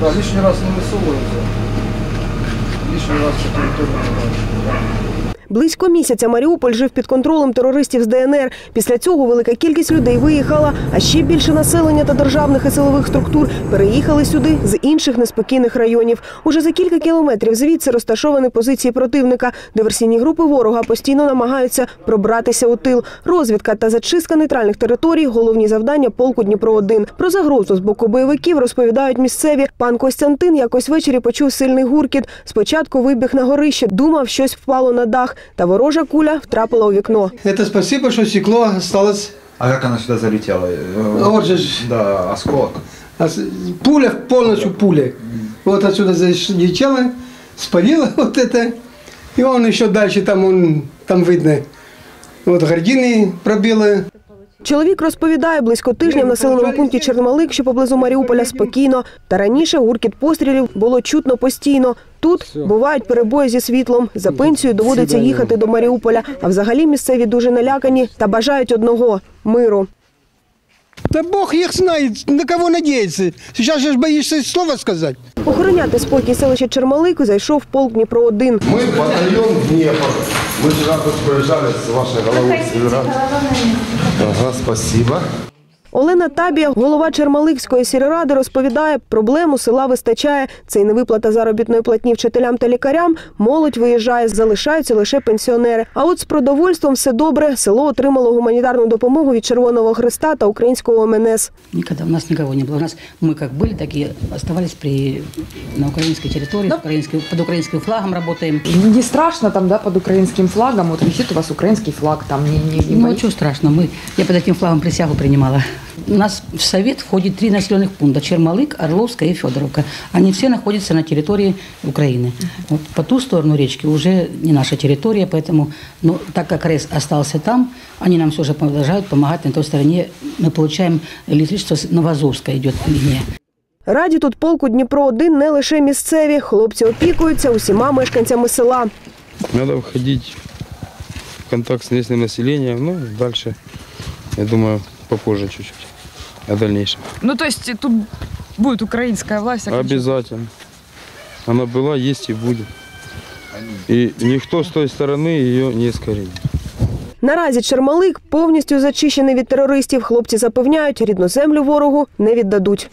Да, лишний раз не высовываемся. Лишний раз территории не надо. Близько місяця Маріуполь жив під контролем терористів з ДНР. Після цього велика кількість людей виїхала, а ще більше населення та державних і силових структур переїхали сюди з інших неспокійних районів. Уже за кілька кілометрів звідси розташовані позиції противника. Диверсійні групи ворога постійно намагаються пробратися у тил. Розвідка та зачистка нейтральних територій головні завдання полку Дніпро 1 Про загрозу з боку бойовиків розповідають місцеві. Пан Костянтин якось ввечері почув сильний гуркіт. Спочатку вибіг на горище, думав, щось впало на дах, та ворожа куля втрапила у вікно. Это спасибо, что стекло осталось. А как она сюда залетела? Э, Вот же ж. Да, осколок. А с- Пуля, полностью пуля. Вот отсюда залетела, спалила вот это. И он еще дальше, там, он, там видно, вот гордины пробила. Чоловік розповідає, близько тижня в населеному пункті Чорномалик, що поблизу Маріуполя, спокійно. Та раніше гуркіт пострілів було чутно постійно. Тут бувають перебої зі світлом. За пенсію доводиться їхати до Маріуполя. А взагалі місцеві дуже налякані та бажають одного миру. Да Бог их знает, на кого. Сейчас же ж боишься слова сказать. Охороняти спокій селища Чермалик зайшов полк Дніпро 1 Мы батальон Днепр. Мы вчера тут проезжали с вашей головой. Ага, спасибо. Олена Табія, голова Чермаликської сільради, розповідає, проблему села вистачає. Це й невиплата заробітної платні вчителям та лікарям. Молодь виїжджає, залишаються лише пенсіонери. А от з продовольством все добре. Село отримало гуманітарну допомогу від Червоного Христа та українського МНС. Никогда у нас никого не было. У нас мы как были, так и оставались при, на украинской территории, украинской, под украинским флагом работаем. Не страшно там, да, под украинским флагом, вот висит у вас украинский флаг, там не, не, не Ну, боитесь? что страшно, мы, я под этим флагом присягу принимала. У нас в Совет входит три населенных пункта – Чермалык, Орловская и Федоровка. Они все находятся на территории Украины. Вот по ту сторону речки уже не наша территория, поэтому, ну, так как РЭС остался там, они нам все же продолжают помогать на той стороне. Мы получаем электричество с Новоазовской идет линия. Раді тут полку Дніпро 1 не лише місцеві. Хлопці опікуються усіма мешканцями села. Надо входить в контакт с местным населением. Ну, дальше, я думаю, попозже чуть-чуть. О дальнейшем. Ну, то есть тут будет украинская власть. Обязательно. Она была, есть и будет. І ніхто з тої сторони її не искоренит. Наразі Чермалик повністю зачищений від терористів. Хлопці запевняють, рідну землю ворогу не віддадуть.